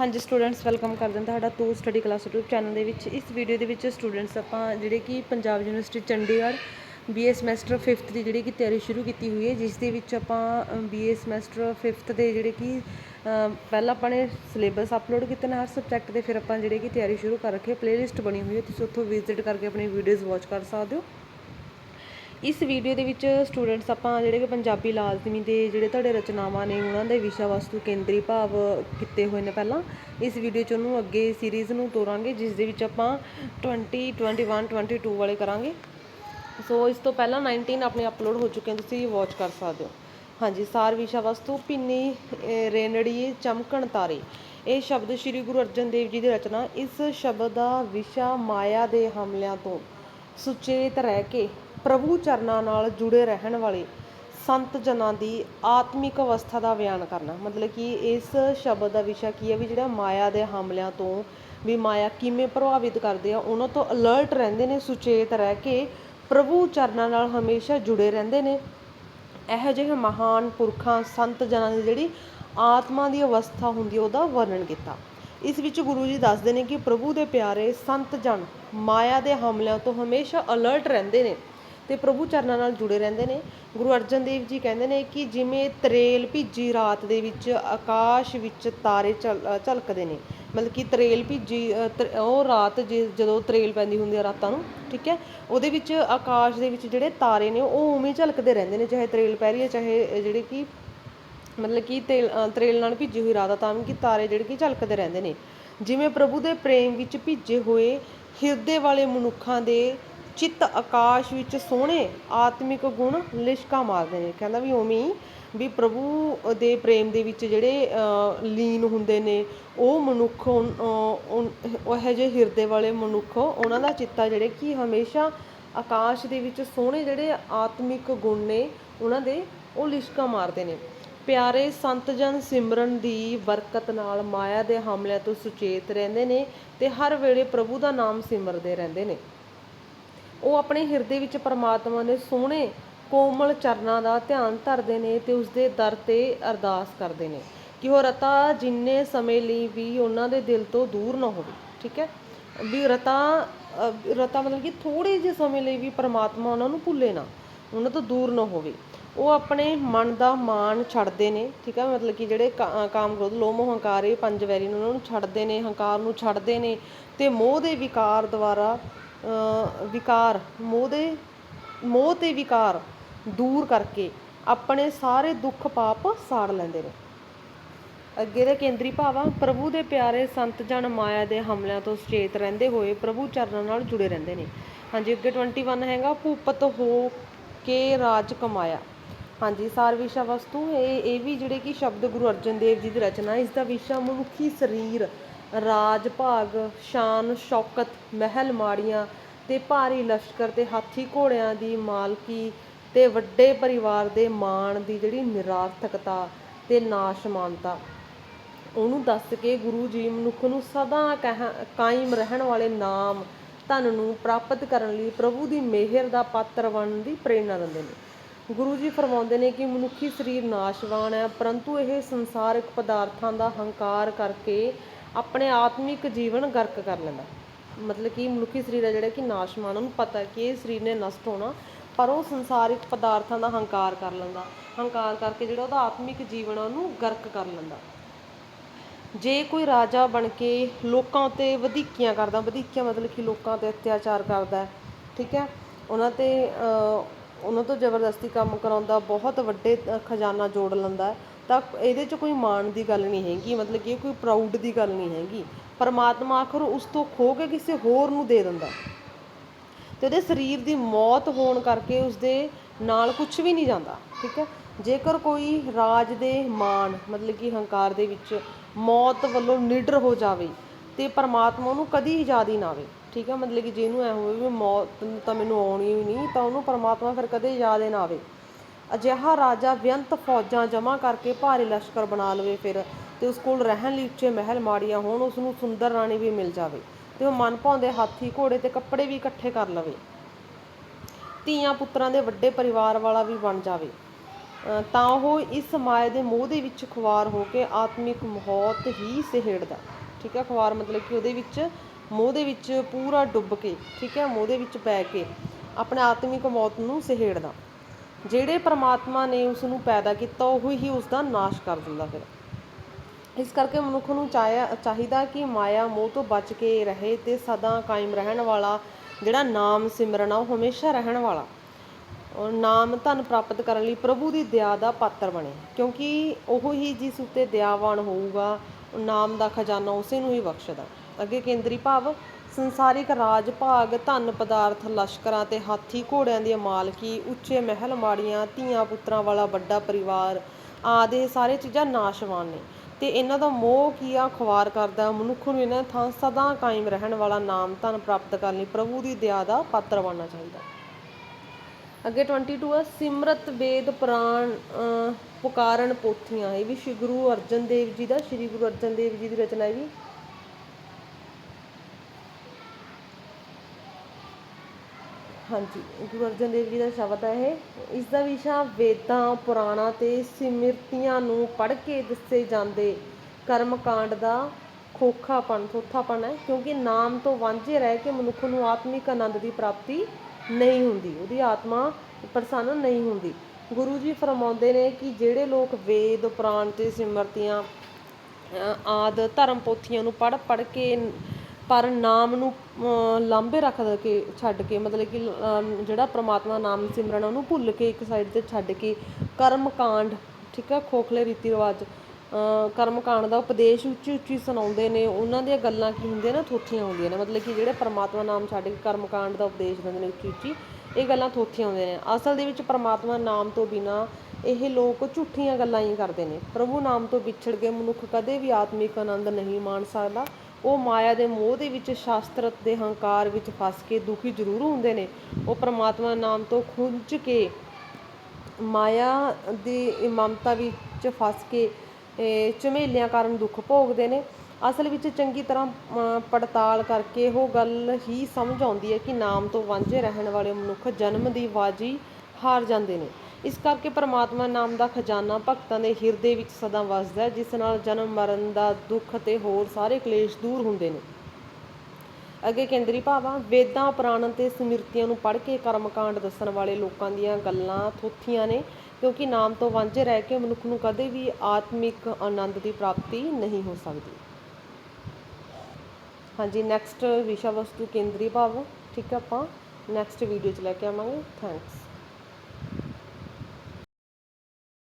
ਹਾਂਜੀ students welcome ਕਰਦੇ ਹਾਂ ਤੁਹਾਡਾ to study class YouTube channel ਦੇ ਵਿੱਚ। ਇਸ ਵੀਡੀਓ ਦੇ ਵਿੱਚ ਸਟੂਡੈਂਟਸ ਆਪਾਂ ਜਿਹੜੇ ਕਿ Punjab university Chandigarh BA semester 5th ਦੀ ਜਿਹੜੀ ਕਿ ਤਿਆਰੀ ਸ਼ੁਰੂ ਕੀਤੀ ਹੋਈ ਹੈ, ਜਿਸ ਦੇ ਵਿੱਚ ਆਪਾਂ ਬੀਏ ਸਮੈਸਟਰ 5th ਦੇ ਜਿਹੜੇ ਕਿ ਪਹਿਲਾਂ ਆਪਾਂ ਨੇ ਸਿਲੇਬਸ ਅਪਲੋਡ ਕੀਤੇ ਨੇ ਹਰ ਸਬਜੈਕਟ ਦੇ, ਫਿਰ ਆਪਾਂ ਜਿਹੜੇ ਕਿ ਤਿਆਰੀ ਸ਼ੁਰੂ ਕਰ ਰੱਖੀ ਹੈ ਪਲੇਲਿਸਟ ਬਣੀ ਹੋਈ ਹੈ, ਤੁਸੀਂ ਉੱਥੋਂ ਵਿਜ਼ਿਟ ਕਰਕੇ ਆਪਣੀ ਵੀਡੀਓਜ਼ ਵਾਚ ਕਰ ਸਕਦੇ ਹੋ। ਇਸ ਵੀਡੀਓ ਦੇ ਵਿੱਚ ਸਟੂਡੈਂਟਸ ਆਪਾਂ ਜਿਹੜੇ ਕਿ ਪੰਜਾਬੀ ਲਾਜ਼ਮੀ ਦੇ ਜਿਹੜੇ ਤੁਹਾਡੇ ਰਚਨਾਵਾਂ ਨੇ, ਉਹਨਾਂ ਦੇ ਵਿਸ਼ਾ ਵਸਤੂ ਕੇਂਦਰੀ ਭਾਵ ਕੀਤੇ ਹੋਏ ਨੇ ਪਹਿਲਾਂ। ਇਸ ਵੀਡੀਓ 'ਚ ਉਹਨੂੰ ਅੱਗੇ ਸੀਰੀਜ਼ ਨੂੰ ਤੋਰਾਂਗੇ, ਜਿਸ ਦੇ ਵਿੱਚ ਆਪਾਂ 20 21 22 ਵਾਲੇ ਕਰਾਂਗੇ। ਸੋ ਇਸ ਤੋਂ ਪਹਿਲਾਂ 19 ਆਪਣੇ ਅਪਲੋਡ ਹੋ ਚੁੱਕੇ ਹਨ ਤੁਸੀਂ ਵਾਚ ਕਰ ਸਕਦੇ ਹੋ। ਹਾਂਜੀ, ਸਾਰ ਵਿਸ਼ਾ ਵਸਤੂ, ਪਿੰਨੀ ਰੇਨੜੀ, ਚਮਕਣ ਤਾਰੇ। ਇਹ ਸ਼ਬਦ ਸ੍ਰੀ ਗੁਰੂ ਅਰਜਨ ਦੇਵ ਜੀ ਦੀ ਰਚਨਾ, ਇਸ ਸ਼ਬਦ ਦਾ ਵਿਸ਼ਾ ਮਾਇਆ ਦੇ ਹਮਲਿਆਂ ਤੋਂ ਸੁਚੇਤ ਰਹਿ ਕੇ ਪ੍ਰਭੂ ਚਰਨਾਂ ਨਾਲ ਜੁੜੇ ਰਹਿਣ ਵਾਲੇ ਸੰਤ ਜਨਾਂ ਦੀ ਆਤਮਿਕ ਅਵਸਥਾ ਦਾ ਬਿਆਨ ਕਰਨਾ। ਮਤਲਬ ਕਿ ਇਸ ਸ਼ਬਦ ਦਾ ਵਿਸ਼ਾ ਕੀ ਹੈ ਵੀ ਜਿਹੜਾ ਮਾਇਆ ਦੇ ਹਮਲਿਆਂ ਤੋਂ ਵੀ ਮਾਇਆ ਕਿਵੇਂ ਪ੍ਰਭਾਵਿਤ ਕਰਦੇ ਆ, ਉਹਨਾਂ ਤੋਂ ਅਲਰਟ ਰਹਿੰਦੇ ਨੇ, ਸੁਚੇਤ ਰਹਿ ਕੇ ਪ੍ਰਭੂ ਚਰਨਾਂ ਨਾਲ ਹਮੇਸ਼ਾ ਜੁੜੇ ਰਹਿੰਦੇ ਨੇ। ਇਹੋ ਜਿਹੇ ਮਹਾਨ ਪੁਰਖਾਂ, ਸੰਤ ਜਨਾਂ ਦੀ ਜਿਹੜੀ ਆਤਮਾ ਦੀ ਅਵਸਥਾ ਹੁੰਦੀ ਹੈ, ਉਹਦਾ ਵਰਣਨ ਕੀਤਾ। ਇਸ ਵਿੱਚ ਗੁਰੂ ਜੀ ਦੱਸਦੇ ਨੇ ਕਿ ਪ੍ਰਭੂ ਦੇ ਪਿਆਰੇ ਸੰਤ ਜਨ ਮਾਇਆ ਦੇ ਹਮਲਿਆਂ ਤੋਂ ਹਮੇਸ਼ਾ ਅਲਰਟ ਰਹਿੰਦੇ ਨੇ। ਤੇ ਪ੍ਰਭੂ ਚਰਨਾਂ ਨਾਲ ਜੁੜੇ ਰਹਿੰਦੇ ਨੇ। ਗੁਰੂ ਅਰਜਨ ਦੇਵ ਜੀ ਕਹਿੰਦੇ ਨੇ ਕਿ ਜਿਵੇਂ ਤਰੇਲ ਭਿੱਜੀ ਰਾਤ ਦੇ ਵਿੱਚ ਆਕਾਸ਼ ਵਿੱਚ ਤਾਰੇ ਝਲ- ਝਲਕਦੇ ਨੇ। ਮਤਲਬ ਕਿ ਤਰੇਲ ਭਿੱਜੀ ਅ, ਉਹ ਰਾਤ ਜੇ- ਜਦੋਂ ਤਰੇਲ ਪੈਂਦੀ ਹੁੰਦੀ ਹੈ ਰਾਤਾਂ ਨੂੰ ਠੀਕ ਹੈ? ਉਹਦੇ ਵਿੱਚ ਆਕਾਸ਼ ਦੇ ਵਿੱਚ ਜਿਹੜੇ ਤਾਰੇ ਨੇ ਉਹ ਉਵੇਂ ਝਲਕਦੇ ਰਹਿੰਦੇ ਨੇ ਚਾਹੇ ਤਰੇਲ ਪੈ ਰਹੀ ਹੈ ਚਾਹੇ ਜਿਹੜੇ ਕਿ ਮਤਲਬ ਕਿ ਤੇਲ ਤਰੇਲ ਨਾਲ ਭਿੱਜੀ ਹੋਈ ਰਾਤ ਆ ਤਾਂ ਵੀ ਕਿ ਤਾਰੇ ਜਿਹੜੇ ਕਿ ਝਲਕਦੇ ਰਹਿੰਦੇ ਨੇ। ਜਿਵੇਂ ਪ੍ਰਭੂ ਦੇ ਪ੍ਰੇਮ ਵਿੱਚ ਭਿੱਜੇ ਹੋਏ ਹਿਰਦੇ ਵਾਲੇ ਮਨੁੱਖਾਂ ਦੇ ਚਿੱਤ ਆਕਾਸ਼ ਵਿੱਚ ਸੋਹਣੇ ਆਤਮਿਕ ਗੁਣ ਲਿਸ਼ਕਾ ਮਾਰਦੇ ਨੇ। ਕਹਿੰਦਾ ਵੀ ਉਵੇਂ ਹੀ ਵੀ ਪ੍ਰਭੂ ਦੇ ਪ੍ਰੇਮ ਦੇ ਵਿੱਚ ਜਿਹੜੇ ਲੀਨ ਹੁੰਦੇ ਨੇ, ਉਹ ਮਨੁੱਖ ਉਹ ਜਿਹੇ ਹਿਰਦੇ ਵਾਲੇ ਮਨੁੱਖ, ਉਹਨਾਂ ਦਾ ਚਿੱਤਾ ਜਿਹੜੇ ਕਿ ਹਮੇਸ਼ਾ ਆਕਾਸ਼ ਦੇ ਵਿੱਚ ਸੋਹਣੇ ਜਿਹੜੇ ਆਤਮਿਕ ਗੁਣ ਨੇ, ਉਹਨਾਂ ਦੇ ਉਹ ਲਿਸ਼ਕਾ ਮਾਰਦੇ ਨੇ। ਪਿਆਰੇ ਸੰਤ ਜਨ ਸਿਮਰਨ ਦੀ ਬਰਕਤ ਨਾਲ ਮਾਇਆ ਦੇ ਹਮਲਿਆਂ ਤੋਂ ਸੁਚੇਤ ਰਹਿੰਦੇ ਨੇ ਤੇ ਹਰ ਵੇਲੇ ਪ੍ਰਭੂ ਦਾ ਨਾਮ ਸਿਮਰਦੇ ਰਹਿੰਦੇ ਨੇ। ਉਹ ਆਪਣੇ ਹਿਰਦੇ ਵਿੱਚ ਪਰਮਾਤਮਾ ਦੇ ਸੋਹਣੇ ਕੋਮਲ ਚਰਨਾਂ ਦਾ ਧਿਆਨ ਧਰਦੇ ਨੇ ਤੇ ਉਸ ਦੇ ਦਰ ਤੇ ਅਰਦਾਸ ਕਰਦੇ ਨੇ ਕਿ ਉਹ ਰਤਾ ਜਿੰਨੇ ਸਮੇਂ ਲਈ ਵੀ ਉਹਨਾਂ ਦੇ ਦਿਲ ਤੋਂ ਦੂਰ ਨਾ ਹੋਵੇ ਠੀਕ ਹੈ? ਵੀ ਰਤਾ ਰਤਾ ਮਤਲਬ ਕਿ ਥੋੜੇ ਜਿਹੇ ਸਮੇਂ ਲਈ ਵੀ ਪਰਮਾਤਮਾ ਉਹਨਾਂ ਨੂੰ ਭੁੱਲੇ ਨਾ ਉਹਨਾਂ ਤੋਂ ਦੂਰ ਨਾ ਹੋਵੇ। ਉਹ ਆਪਣੇ ਮਨ ਦਾ ਮਾਣ ਛੱਡਦੇ ਨੇ ਠੀਕ ਹੈ? ਮਤਲਬ ਕਿ ਜਿਹੜੇ ਕਾ- ਅ, ਕਾਮ ਕ੍ਰੋਧ ਲੋਭ ਹੰਕਾਰ ਇਹ ਪੰਜ ਵੈਰੀ ਨੂੰ ਉਹਨਾਂ ਨੂੰ ਛੱਡਦੇ ਨੇ ਹੰਕਾਰ ਨੂੰ ਛੱਡਦੇ ਨੇ ਤੇ ਮੋਹ ਦੇ ਵਿਕਾਰ ਦੁਆਰਾ ਵਿਕਾਰ, ਮੋਹ ਦੇ, ਮੋਹ ਤੇ ਵਿਕਾਰ ਦੂਰ ਕਰਕੇ ਆਪਣੇ ਸਾਰੇ ਦੁੱਖ ਪਾਪ ਸਾੜ ਲੈਂਦੇ ਨੇ। ਅੱਗੇ ਦਾ ਕੇਂਦਰੀ ਭਾਵਾਂ, ਪ੍ਰਭੂ ਦੇ ਪਿਆਰੇ ਸੰਤ ਜਨ ਮਾਇਆ ਦੇ ਹਮਲਿਆਂ ਤੋਂ ਸੁਚੇਤ ਰਹਿੰਦੇ ਹੋਏ ਪ੍ਰਭੂ ਚਰਨਾਂ ਨਾਲ ਜੁੜੇ ਰਹਿੰਦੇ ਨੇ। ਹਾਂਜੀ, ਅੱਗੇ 21 ਹੈਗਾ, ਭੂਪਤ ਹੋ ਕੇ ਰਾਜ ਕਮਾਇਆ। ਹਾਂਜੀ, ਸਾਰ ਵਿਸ਼ਾ ਵਸਤੂ, ਇਹ ਇਹ ਵੀ ਜਿਹੜੇ ਕਿ ਸ਼ਬਦ ਗੁਰੂ ਅਰਜਨ ਦੇਵ ਜੀ ਦੀ ਰਚਨਾ ਇਸ ਦਾ ਵਿਸ਼ਾ ਮਨੁੱਖੀ ਸਰੀਰ ਰਾਜ ਭਾਗ, ਸ਼ਾਨ, ਸ਼ੌਕਤ, ਮਹਿਲ ਮਾੜੀਆਂ ਤੇ ਭਾਰੀ ਲਸ਼ਕਰ ਤੇ ਹਾਥੀ ਘੋੜਿਆਂ ਦੀ ਮਾਲਕੀ ਤੇ ਵੱਡੇ ਪਰਿਵਾਰ ਦੇ ਮਾਣ ਦੀ ਜਿਹੜੀ ਨਿਰਾਰਥਕਤਾ ਤੇ ਨਾਸ਼ਮਾਨਤਾ। ਉਹਨੂੰ ਦੱਸ ਕੇ ਗੁਰੂ ਜੀ ਮਨੁੱਖ ਨੂੰ ਸਦਾ ਕਹਿ- ਕਾਇਮ ਰਹਿਣ ਵਾਲੇ ਨਾਮ ਧਨ ਨੂੰ ਪ੍ਰਾਪਤ ਕਰਨ ਲਈ ਪ੍ਰਭੂ ਦੀ ਮਿਹਰ ਦਾ ਪਾਤਰ ਬਣਨ ਦੀ ਪ੍ਰੇਰਣਾ ਦਿੰਦੇ ਨੇ। ਗੁਰੂ ਜੀ ਫਰਮਾਉਂਦੇ ਨੇ ਕਿ ਮਨੁੱਖੀ ਸਰੀਰ ਨਾਸ਼ਵਾਨ ਹੈ, ਪਰੰਤੂ ਇਹ ਸੰਸਾਰਿਕ ਪਦਾਰਥਾਂ ਦਾ ਹੰਕਾਰ ਕਰਕੇ ਆਪਣੇ ਆਤਮਿਕ ਜੀਵਨ ਗਰਕ ਕਰ ਲੈਂਦਾ। ਮਤਲਬ ਕਿ ਮਨੁੱਖੀ ਸਰੀਰ ਹੈ ਜਿਹੜਾ ਕਿ ਨਾਸ਼ਮਾਨ ਉਹਨੂੰ ਪਤਾ ਕਿ ਇਹ ਸਰੀਰ ਨੇ ਨਸ਼ਟ ਹੋਣਾ, ਪਰ ਉਹ ਸੰਸਾਰਿਕ ਪਦਾਰਥਾਂ ਦਾ ਹੰਕਾਰ ਕਰ ਲੈਂਦਾ। ਹੰਕਾਰ ਕਰਕੇ ਜਿਹੜਾ ਉਹਦਾ ਆਤਮਿਕ ਜੀਵਨ ਆ, ਉਹਨੂੰ ਗਰਕ ਕਰ ਲੈਂਦਾ। ਜੇ ਕੋਈ ਰਾਜਾ ਬਣ ਕੇ ਲੋਕਾਂ ਉੱਤੇ ਵਧੀਕੀਆਂ ਕਰਦਾ, ਵਧੀਕੀਆਂ ਮਤਲਬ ਕਿ ਲੋਕਾਂ ਤੇ ਅਤਿਆਚਾਰ ਕਰਦਾ ਠੀਕ ਹੈ? ਉਹਨਾਂ ਤੇ ਉਹਨਾਂ ਤੋਂ ਜ਼ਬਰਦਸਤੀ ਕੰਮ ਕਰਾਉਂਦਾ ਬਹੁਤ ਵੱਡੇ ਖਜ਼ਾਨਾ ਜੋੜ ਲੈਂਦਾ ਤਾਂ ਇਹਦੇ 'ਚ ਕੋਈ ਮਾਣ ਦੀ ਗੱਲ ਨਹੀਂ ਹੈਗੀ, ਮਤਲਬ ਕਿ ਕੋਈ ਪ੍ਰਾਊਡ ਦੀ ਗੱਲ ਨਹੀਂ ਹੈਗੀ। ਪਰਮਾਤਮਾ ਆਖਰ ਉਸ ਤੋਂ ਖੋ ਕੇ ਕਿਸੇ ਹੋਰ ਨੂੰ ਦੇ ਦਿੰਦਾ। ਹੈ। ਤੇ ਉਹਦੇ ਸਰੀਰ ਦੀ ਮੌਤ ਹੋਣ ਕਰਕੇ ਉਸਦੇ ਨਾਲ ਕੁਝ ਵੀ ਨਹੀਂ ਜਾਂਦਾ, ਠੀਕ ਹੈ? ਜੇਕਰ ਕੋਈ ਰਾਜ ਦੇ ਮਾਣ, ਮਤਲਬ ਕਿ ਹੰਕਾਰ ਦੇ ਵਿੱਚ ਮੌਤ ਵੱਲੋਂ ਨਿਡਰ ਹੋ ਜਾਵੇ, ਤੇ ਪਰਮਾਤਮਾ ਉਹਨੂੰ ਕਦੀ ਯਾਦ ਹੀ ਨਾ ਆਵੇ, ਠੀਕ ਹੈ? ਮਤਲਬ ਕਿ ਜਿਹਨੂੰ ਐ ਹੋਵੇ ਵੀ ਮੌਤ ਤਾਂ ਮੈਨੂੰ ਆਉਣੀ ਹੀ ਨਹੀਂ, ਤਾਂ ਉਹਨੂੰ ਪਰਮਾਤਮਾ ਫਿਰ ਕਦੇ ਯਾਦ ਹੀ ਨਾ ਆਵੇ। ਅਜਿਹਾ ਰਾਜਾ ਬੇਅੰਤ ਫੌਜਾਂ ਜਮ੍ਹਾਂ ਕਰਕੇ ਭਾਰੀ ਲਸ਼ਕਰ ਬਣਾ ਲਵੇ ਫਿਰ ਤੇ ਉਸ ਕੋਲ ਰਹਿਣ ਲਈ ਉੱਚੇ ਮਹਿਲ ਮਾੜੀਆਂ ਹੋਣ, ਉਸ ਨੂੰ ਸੁੰਦਰ ਰਾਣੀ ਵੀ ਮਿਲ ਜਾਵੇ ਤੇ ਉਹ ਮਨ ਭਾਉਂਦੇ ਹਾਥੀ, ਘੋੜੇ ਤੇ ਕੱਪੜੇ ਵੀ ਇਕੱਠੇ ਕਰ ਲਵੇ। ਧੀਆਂ ਪੁੱਤਰਾਂ ਦੇ ਵੱਡੇ ਪਰਿਵਾਰ ਵਾਲਾ ਵੀ ਬਣ ਜਾਵੇ। ਤਾਂ ਉਹ ਇਸ ਮਾਇਆ ਦੇ ਮੋਹ ਦੇ ਵਿੱਚ ਖੁਆਰ ਹੋ ਕੇ ਆਤਮਿਕ ਮੌਤ ਹੀ ਸਹੇੜਦਾ। ਠੀਕ ਹੈ ਖੁਆਰ ਮਤਲਬ ਕਿ ਉਹਦੇ ਵਿੱਚ ਮੋਹ ਦੇ ਵਿੱਚ ਪੂਰਾ ਡੁੱਬ ਕੇ, ਠੀਕ ਹੈ ਮੋਹ ਦੇ ਵਿੱਚ ਪੈ ਕੇ ਆਪਣੇ ਆਤਮਿਕ ਮੌਤ ਨੂੰ ਸਹੇੜਦਾ। ਜਿਹੜੇ ਪ੍ਰਮਾਤਮਾ ਨੇ ਉਸ ਨੂੰ ਪੈਦਾ ਕੀਤਾ, ਉਹ ਹੀ ਉਸ ਦਾ ਨਾਸ਼ ਕਰ ਦਿੰਦਾ ਫਿਰ। ਇਸ ਕਰਕੇ ਮਨੁੱਖ ਨੂੰ ਚਾਹਿਆ, ਚਾਹੀਦਾ ਕਿ ਮਾਇਆ ਮੋਹ ਤੋਂ ਬਚ ਕੇ ਰਹੇ ਤੇ ਸਦਾ ਕਾਇਮ ਰਹਿਣ ਵਾਲਾ ਜਿਹੜਾ ਨਾਮ ਸਿਮਰਨ ਆ, ਉਹ ਹਮੇਸ਼ਾ ਰਹਿਣ ਵਾਲਾ। ਔਰ ਨਾਮ ਧਨ ਪ੍ਰਾਪਤ ਕਰਨ ਲਈ ਪ੍ਰਭੂ ਦੀ ਦਇਆ ਦਾ ਪਾਤਰ ਬਣੇ, ਕਿਉਂਕਿ ਉਹ ਹੀ ਜਿਸ ਉੱਤੇ ਦਇਆਵਾਨ ਹੋਊਗਾ ਨਾਮ ਦਾ ਖਜ਼ਾਨਾ ਉਸੇ ਨੂੰ ਹੀ ਬਖਸ਼ਦਾ। ਅੱਗੇ ਕੇਂਦਰੀ ਭਾਵ ਸੰਸਾਰਿਕ ਰਾਜ ਭਾਗ ਧਨ ਪਦਾਰਥ ਲਸ਼ਕਰਾਂ ਤੇ ਹਾਥੀ ਘੋੜਿਆਂ ਦੀ ਮਾਲਕੀ ਉੱਚੇ ਮਹਿਲ ਮਾੜੀਆਂ ਧੀਆਂ ਪੁੱਤਰਾਂ ਵਾਲਾ ਵੱਡਾ ਪਰਿਵਾਰ ਆਦਿ ਸਾਰੇ ਚੀਜ਼ਾਂ ਨਾਸ਼ਵਾਨ ਨੇ। ਤੇ ਇਹਨਾਂ ਦਾ ਮੋਹ ਕੀ ਆ? ਖੁਆਰ ਕਰਦਾ ਮਨੁੱਖ ਨੂੰ ਇਹਨਾਂ ਥਾਂ ਸਦਾ ਕਾਇਮ ਰਹਿਣ ਵਾਲਾ ਨਾਮ ਧਨ ਪ੍ਰਾਪਤ ਕਰਨ ਲਈ ਪ੍ਰਭੂ ਦੀ ਦਇਆ ਦਾ ਪਾਤਰ ਬਣਨਾ ਚਾਹੀਦਾ ਅੱਗੇ 22 ਆ ਸਿਮਰਤ ਵੇਦ ਪੁਰਾਣ ਅਹ, ਪੁਕਾਰਨ ਪੋਥੀਆਂ। ਇਹ ਵੀ ਸ਼੍ਰੀ ਗੁਰੂ ਅਰਜਨ ਦੇਵ ਜੀ ਦਾ ਸ਼੍ਰੀ ਗੁਰੂ ਅਰਜਨ ਦੇਵ ਜੀ ਦੀ ਰਚਨਾ ਹੈ ਵੀ ਹਾਂਜੀ ਗੁਰੂ ਅਰਜਨ ਦੇਵ ਜੀ ਦਾ ਸ਼ਬਦ ਹੈ ਇਹ। ਇਸ ਦਾ ਵਿਸ਼ਾ ਵੇਦਾਂ ਪੁਰਾਣਾਂ ਤੇ ਸਿਮਰਤੀਆਂ ਨੂੰ ਪੜ੍ਹ ਕੇ ਦੱਸੇ ਜਾਂਦੇ ਕਰਮ ਕਾਂਡ ਦਾ ਖੋਖਾਪਣ ਥੋਥਾਪਣ ਹੈ ਕਿਉਂਕਿ ਨਾਮ ਤੋਂ ਵਾਂਝੇ ਰਹਿ ਕੇ ਮਨੁੱਖ ਨੂੰ ਆਤਮਿਕ ਆਨੰਦ ਦੀ ਪ੍ਰਾਪਤੀ ਨਹੀਂ ਹੁੰਦੀ ਉਹਦੀ ਆਤਮਾ ਪ੍ਰਸੰਨ ਨਹੀਂ ਹੁੰਦੀ। ਗੁਰੂ ਜੀ ਫਰਮਾਉਂਦੇ ਨੇ ਕਿ ਜਿਹੜੇ ਲੋਕ ਵੇਦ ਪੁਰਾਣ ਤੇ ਸਿਮਰਤੀਆਂ ਅ, ਆਦ ਧਰਮ ਪੋਥੀਆਂ ਨੂੰ ਪੜ੍ਹ ਪੜ੍ਹ ਕੇ ਪਰ ਨਾਮ ਨੂੰ ਲਾਂਭੇ ਰੱਖ ਦੇ ਕੇ, ਛੱਡ ਕੇ, ਮਤਲਬ ਕਿ ਜਿਹੜਾ ਪਰਮਾਤਮਾ ਨਾਮ ਸਿਮਰਨ ਉਹਨੂੰ ਭੁੱਲ ਕੇ ਇੱਕ ਸਾਈਡ ਤੇ ਛੱਡ ਕੇ ਕਰਮ ਕਾਂਡ ਠੀਕ ਆ, ਖੋਖਲੇ ਰੀਤੀ ਰਿਵਾਜ ਕਰਮ ਕਾਂਡ ਦਾ ਉਪਦੇਸ਼ ਉੱਚੀ ਉੱਚੀ ਸੁਣਾਉਂਦੇ ਨੇ, ਉਹਨਾਂ ਦੀਆਂ ਗੱਲਾਂ ਕੀ ਹੁੰਦੀਆਂ ਨਾ, ਥੋਥੀਆਂ ਹੁੰਦੀਆਂ ਨੇ, ਮਤਲਬ ਕਿ ਜਿਹੜੇ ਪਰਮਾਤਮਾ ਨਾਮ ਛੱਡ ਕੇ ਕਰਮ ਕਾਂਡ ਦਾ ਉਪਦੇਸ਼ ਦਿੰਦੇ ਨੇ ਉੱਚੀ ਉੱਚੀ ਇਹ ਗੱਲਾਂ ਥੋਥੀਆਂ ਹੁੰਦੀਆਂ ਨੇ। ਅਸਲ ਦੇ ਵਿੱਚ ਪਰਮਾਤਮਾ ਨਾਮ ਤੋਂ ਬਿਨਾ ਇਹ ਲੋਕ ਝੂਠੀਆਂ ਗੱਲਾਂ ਹੀ ਕਰਦੇ ਨੇ। ਪ੍ਰਭੂ ਨਾਮ ਤੋਂ ਵਿਛੜ ਕੇ ਮਨੁੱਖ ਕਦੇ ਵੀ ਆਤਮਿਕ ਆਨੰਦ ਨਹੀਂ ਮਾਣ ਸਕਦਾ। ਉਹ ਮਾਇਆ ਦੇ ਮੋਹ ਦੇ ਵਿੱਚ ਸ਼ਾਸਤਰਤ ਦੇ ਹੰਕਾਰ ਵਿੱਚ ਫਸ ਕੇ ਦੁਖੀ ਜ਼ਰੂਰ ਹੁੰਦੇ ਨੇ। ਉਹ ਪ੍ਰਮਾਤਮਾ ਨਾਮ ਤੋਂ ਖੁੰਝ ਕੇ ਮਾਇਆ ਦੀ ਮਮਤਾ ਵਿੱਚ ਫਸ ਕੇ ਇਹ ਝਮੇਲਿਆਂ ਕਾਰਨ ਦੁੱਖ ਭੋਗਦੇ ਨੇ। ਅਸਲ ਵਿੱਚ ਚੰਗੀ ਤਰ੍ਹਾਂ ਅਮ, ਪੜਤਾਲ ਕਰਕੇ ਉਹ ਗੱਲ ਹੀ ਸਮਝ ਆਉਂਦੀ ਹੈ ਕਿ ਨਾਮ ਤੋਂ ਵਾਂਝੇ ਰਹਿਣ ਵਾਲੇ ਮਨੁੱਖ ਜਨਮ ਦੀ ਬਾਜੀ ਹਾਰ ਜਾਂਦੇ ਨੇ। ਇਸ ਕਰਕੇ ਪਰਮਾਤਮਾ ਨਾਮ ਦਾ ਖਜ਼ਾਨਾ ਭਗਤਾਂ ਦੇ ਹਿਰਦੇ ਵਿੱਚ ਸਦਾ ਵਸਦਾ ਹੈ, ਜਿਸ ਨਾਲ ਜਨਮ, ਮਰਨ ਦਾ ਦੁੱਖ ਅਤੇ ਹੋਰ ਸਾਰੇ ਕਲੇਸ਼ ਦੂਰ ਹੁੰਦੇ ਨੇ। ਅੱਗੇ ਕੇਂਦਰੀ ਭਾਵਾਂ, ਵੇਦਾਂ, ਪੁਰਾਣਾਂ ਤੇ ਸਮਿਰਤੀਆਂ ਨੂੰ ਪੜ੍ਹ ਕੇ ਕਰਮਕਾਂਡ ਦੱਸਣ ਵਾਲੇ ਲੋਕਾਂ ਦੀਆਂ ਗੱਲਾਂ ਥੋਥੀਆਂ ਨੇ, ਕਿਉਂਕਿ ਨਾਮ ਤੋਂ ਵਾਂਝੇ ਰਹਿ ਕੇ ਮਨੁੱਖ ਨੂੰ ਕਦੇ ਵੀ ਆਤਮਿਕ ਆਨੰਦ ਦੀ ਪ੍ਰਾਪਤੀ ਨਹੀਂ ਹੋ ਸਕਦੀ। ਹਾਂਜੀ ਨੈਕਸਟ ਵਿਸ਼ਾ ਵਸਤੂ ਕੇਂਦਰੀ ਭਾਵ, ਠੀਕ ਹੈ ਆਪਾਂ ਨੈਕਸਟ ਵੀਡੀਓ 'ਚ ਲੈ ਕੇ ਆਵਾਂਗੇ। ਥੈਂਕਸ